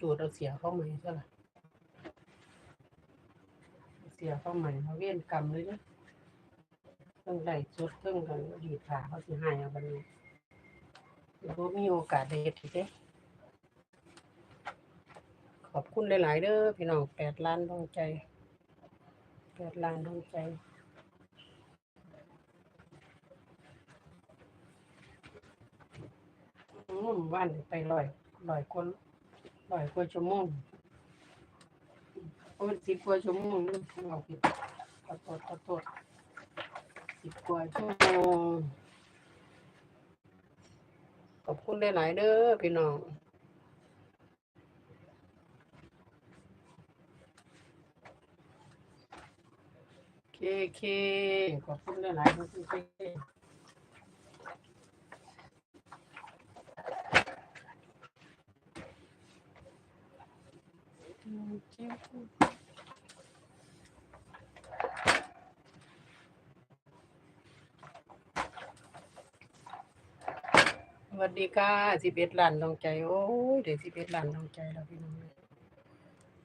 จูดเอาเสียเข้าใหม่ซะละเสียเข้าใหม่มาเวียนกรรมเลยเนะเพิ่งได้สุดเพิ่งกันดีขาเขาสิหายเอาบันนี้แล้วก็มีโอกาสได้เฮ็ดอีเด้ขอบคุณหลาย ๆ เด้อพี่น้องแปดล้านดวงใจแปดล้านดวงใจอืมว่านไปลอยลอยคน ลอยกว่าชั่วโมงโอ้สิบกว่าชั่วโมงนี่เอาผิดขอโทษขอโทษสิบกว่าชั่วโมงขอบคุณได้หลายเด้อพี่น้องเคเคขอบคุณได้หลายๆขอบคุณเคเค สวัสดีค่ะสิบเอ็ดล้านดวงใจ โอ้ยเดี๋ยวสิบเอ็ดล้านดวงใจแล้วพี่น้อง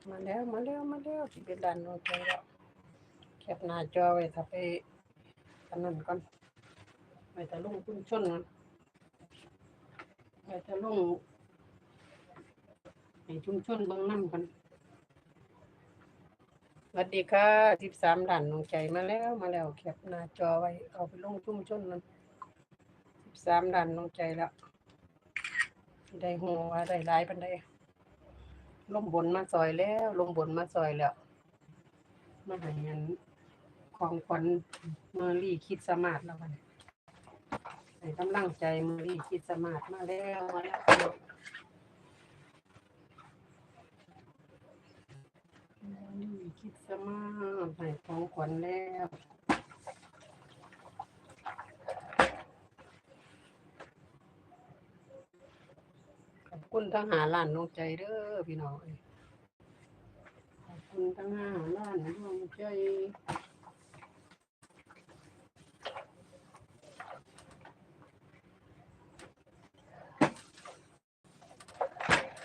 มาแล้วมาแล้วมาแล้วสิบเอ็ดล้านดวงใจแล้วแคปหน้าจอไว้ถ้าไปถนนก่อนไปตะลุงพุ่นชนไปตะลุงให้ชุมชนเบางน้ำกัน สวัสดีค่ะสิบสามล้านดวงใจมาแล้วมาแล้วแคปหน้าจอไว้เอาไปลงชุ่มชนนั้นสามดันลงใจแล้วได้หัวได้หลายปันได้ลมบนมาซอยแล้วลมบนมาซอยแล้วมาหายันของขวัญเมอรี่คิดสมาร์ทแล้วกันให้กำลังใจเมอรี่คิดสมาร์ทมาแล้วมาแล้วเมอรี่ คิดสมาให้ของขวัญแล้วขอบคุณทั้งหาล้านดวงใจเด้อพี่น้องขอบคุณทั้งหาล้านดวงใจ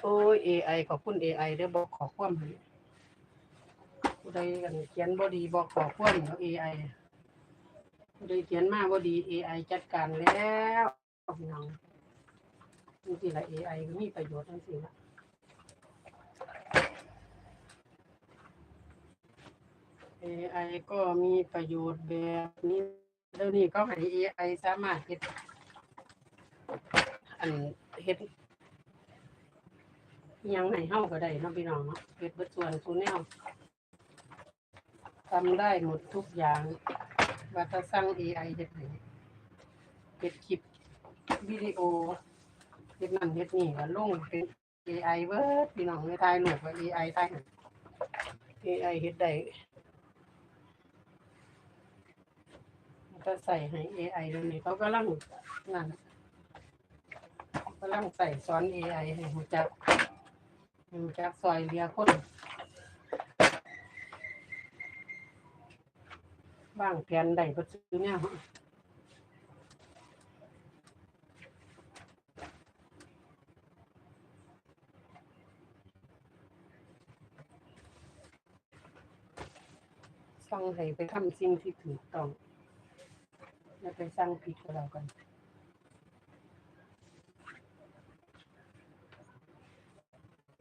โอ้ย AI ขอบคุณ AI เด้อบอกขอความให้ ผู้ใดกันเขียนบ่ดีบอกขอความเดี๋ยว AI ผู้ใดเขียนมาบ่ดี AI จัดการแล้วพี่น้องจริงๆแล้ว AI ก็มีประโยชน์ทั้งสิ้นละ AI ก็มีประโยชน์แบบนี้เดี๋ยวนี้ก็ให้ AI สามารถเฮ็ดอันเฮ็ดยังให้เฮาก็ได้เนาะพี่น้องเนาะเฮ็ดเบิดส่วนทุกแนว ทำได้หมดทุกอย่างว่าถ้าสั่ง AI เฮ็ดให้เฮ็ดคลิปวิดีโอเฮ็ดนั่นเฮ็ดนี่ก็ลงเป็น AI เบิร์ดพี่น้องในถ่ายรูปก็ AI ถ่ายให้ AI เฮ็ดได้ก็ใส่ให้ AI เดี๋ยวนี้เขากำลังนั่นกำลังใส่สอน AI ให้รู้จักหูจักซอยเหลียคน วางแผนได้บ่ซื้อแนวสั่งให้ไปทำสิ่งที่ถูกต้องอย่าไปสั่งผิดกับเรากัน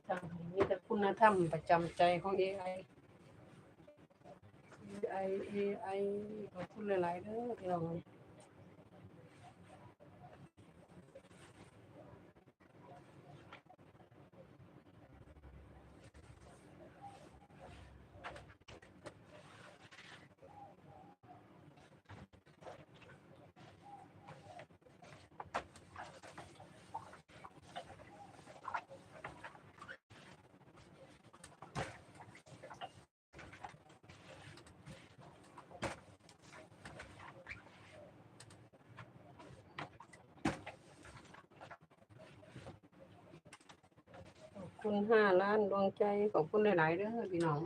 สั่งให้มีแต่คุณธรรมประจำใจของ AI AI AI ขอ บคุณหลายๆเคุณห้าล้านดวงใจขอบคุณหลาย ๆเด้อพี่น้อง